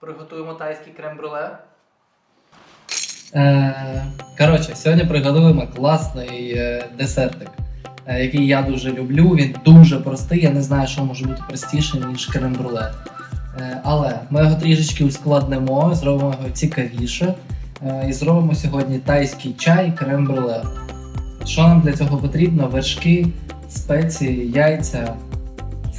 Приготуємо тайський крем-бруле. Е, коротше, сьогодні приготуємо класний е, десертик, е, який я дуже люблю. Він дуже простий. Я не знаю, що може бути простіше, ніж крем-бруле. Е, але ми його трішечки ускладнимо, зробимо його цікавіше. Е, і зробимо сьогодні тайський чай крем-бруле. Що нам для цього потрібно? Вершки, спеції, яйця,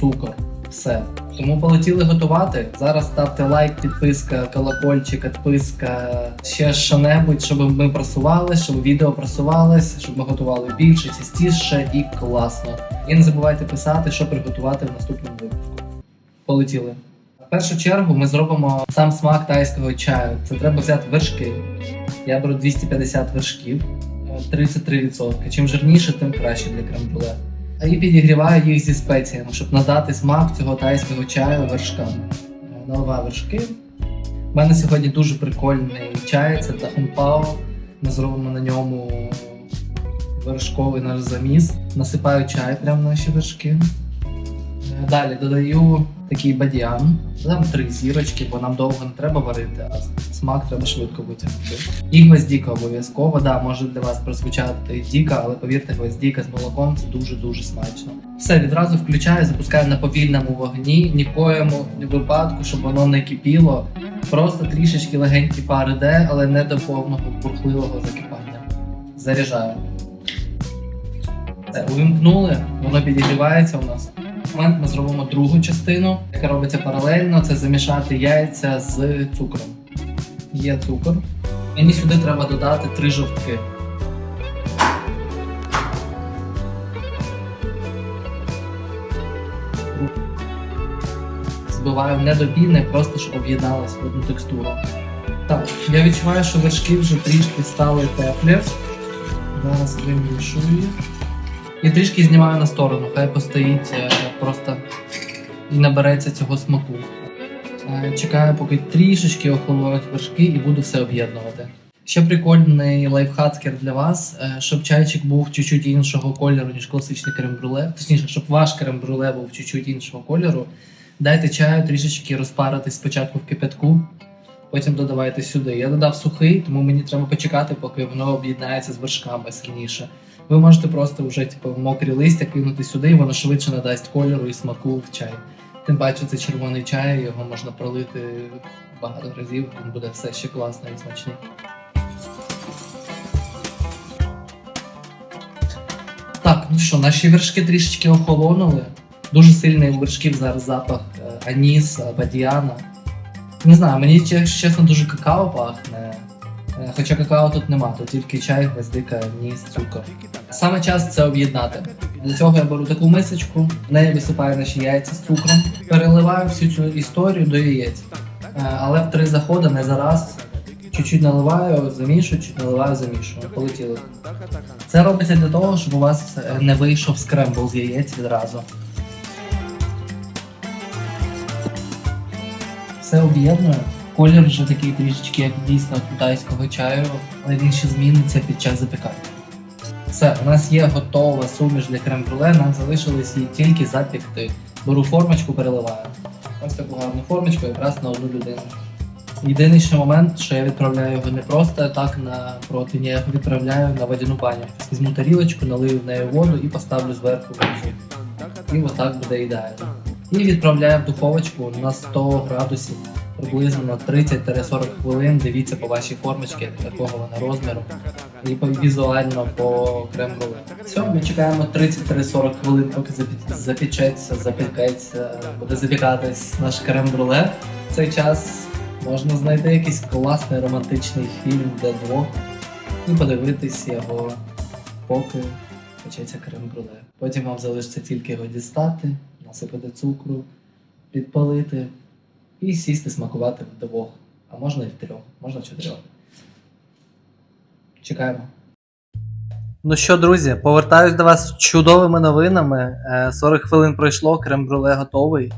цукор. Все. Тому полетіли готувати. Зараз ставте лайк, підписка, колокольчик, відписка, ще що-небудь, щоб ми просувались, щоб відео просувалось, щоб ми готували більше, частіше і класно. І не забувайте писати, що приготувати в наступному випуску. Полетіли. В першу чергу ми зробимо сам смак тайського чаю. Це треба взяти вершки. Я беру 250 вершків, е, 33%. Чим жирніше, тим краще для крем-бруле. І підігріваю їх зі спеціями, щоб надати смак цього тайського чаю вершкам. Е, Наливаю вершки. У мене сьогодні дуже прикольний чай, це Дахунпао. Ми зробимо на ньому вершковий наш заміс. Насипаю чай прямо на наші вершки. Далі додаю такий бадьян. Там три зірочки, бо нам довго не треба варити, а смак треба швидко витягнути. І гвоздіка обов'язково. Да, може для вас прозвучати діка, але повірте, гвоздіка з молоком це дуже-дуже смачно. Все відразу включаю, запускаю на повільному вогні, ні в випадку, щоб воно не кипіло. Просто трішечки легенькі пари де, але не до повного бурхливого закипання. Заряджаю. Все, увімкнули, воно підігрівається у нас. Момент ми зробимо другу частину, яка робиться паралельно, це замішати яйця з цукром. Є цукор. Мені сюди треба додати три жовтки. Збиваю не до піни, просто щоб об'єдналась в одну текстуру. Так, я відчуваю, що вершки вже трішки стали теплі. Зараз вимішую їх. І трішки знімаю на сторону, хай постоїть е, просто і набереться цього смаку. Е, Чекаю, поки трішечки охолонуть вершки і буду все об'єднувати. Ще прикольний лайфхацкер для вас, е, щоб чайчик був чуть-чуть іншого кольору, ніж класичний крем-бруле. Точніше, щоб ваш крем-бруле був чуть-чуть іншого кольору. Дайте чаю трішечки розпаритись спочатку в кипятку, потім додавайте сюди. Я додав сухий, тому мені треба почекати, поки воно об'єднається з вершками сильніше. Ви можете просто вже типу, мокрі листя кинути сюди, і воно швидше надасть кольору і смаку в чай. Тим паче це червоний чай, його можна пролити багато разів, він буде все ще класно і смачний. Так, ну що, наші вершки трішечки охолонули. Дуже сильний у вершків зараз запах е, аніса, бадіана. Не знаю, мені чесно дуже какао пахне. Е, Хоча какао тут нема, тут тільки чай, гвоздика, ніс, цукор. Саме час це об'єднати. Для цього я беру таку мисочку, в неї висипаю наші яйця з цукром, переливаю всю цю історію до яєць. Е, Але в три заходи, не зараз. Чуть-чуть наливаю, замішую, чуть наливаю, замішую. Полетіли. Це робиться для того, щоб у вас е, не вийшов скрембл з яєць відразу. Все об'єдную. Колір вже такий трішечки, як дійсно китайського чаю, але він ще зміниться під час запікання. Все, у нас є готова суміш для крем-бруле, нам залишилось її тільки запікти. Беру формочку, переливаю. Ось таку гарну формочку якраз на одну людину. Єдиний ще момент, що я відправляю його не просто так на противні, я його відправляю на водяну баню. Візьму тарілочку, налию в неї воду і поставлю зверху внизу. І ось так буде ідеально. І відправляю в духовочку на 100 градусів приблизно на 30-40 хвилин. Дивіться по вашій формочці, якого вона розміру, і по візуально по крем-руле. Все, ми чекаємо 30-40 хвилин, поки запічеться, запікається, буде запікатись наш крем-бруле. В цей час можна знайти якийсь класний романтичний фільм для двох і подивитись його, поки печеться крем-бруле. Потім вам залишиться тільки його дістати, насипати цукру, підпалити і сісти смакувати вдвох. А можна і в трьох, можна в чотирьох. Чекаємо. Ну що, друзі, повертаюсь до вас з чудовими новинами. Е, 40 хвилин пройшло, крем-бруле готовий.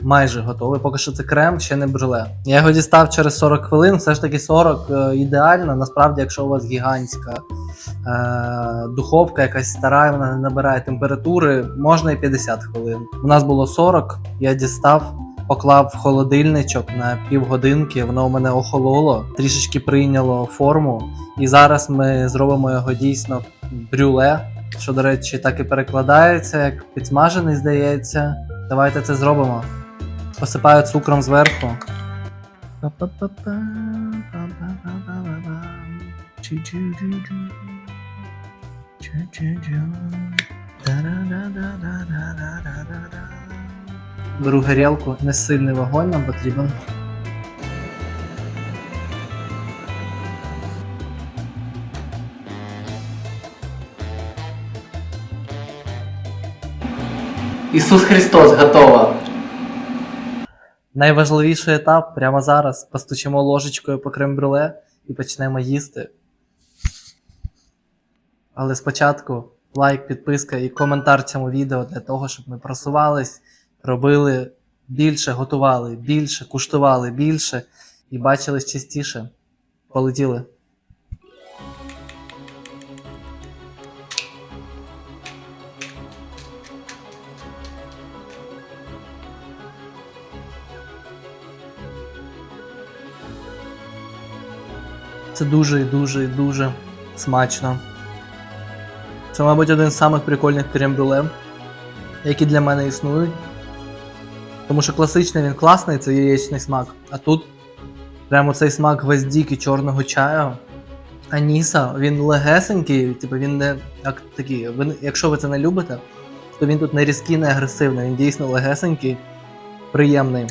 Майже готовий. Поки що це крем, ще не бруле. Я його дістав через 40 хвилин, все ж таки 40 е, ідеально. Насправді, якщо у вас гігантська е, духовка, якась стара, вона не набирає температури, можна і 50 хвилин. У нас було 40, я дістав поклав в холодильничок на півгодинки, воно у мене охололо, трішечки прийняло форму. І зараз ми зробимо його дійсно брюле, що, до речі, так і перекладається, як підсмажений, здається. Давайте це зробимо. Посипаю цукром зверху. Беру горілку, не сильний вогонь нам потрібен. Ісус Христос готова. Найважливіший етап прямо зараз. Постучимо ложечкою по крем-брюле і почнемо їсти. Але спочатку лайк, підписка і коментар цьому відео для того, щоб ми просувались, робили більше, готували більше, куштували більше і бачились частіше. Полетіли. Це дуже і дуже і дуже смачно. Це, мабуть, один з самих прикольних крем-брюле, які для мене існують. Тому що класичний він класний, це яєчний смак. А тут прямо цей смак гвоздіки чорного чаю. Аніса, він легесенький, типу він не як такий. Ви, якщо ви це не любите, то він тут не різкий, не агресивний, він дійсно легесенький, приємний.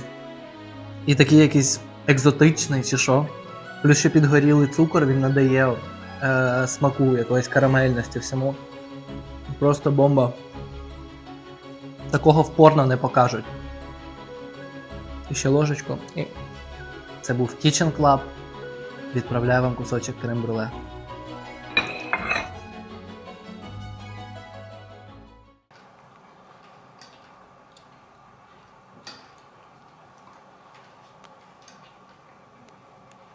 І такий якийсь екзотичний, чи що. Плюс ще підгорілий цукор він надає е, смаку якоїсь карамельності всьому. Просто бомба. Такого впорно не покажуть. І ще ложечку. І це був Kitchen Club. Відправляю вам кусочок крем-брюле.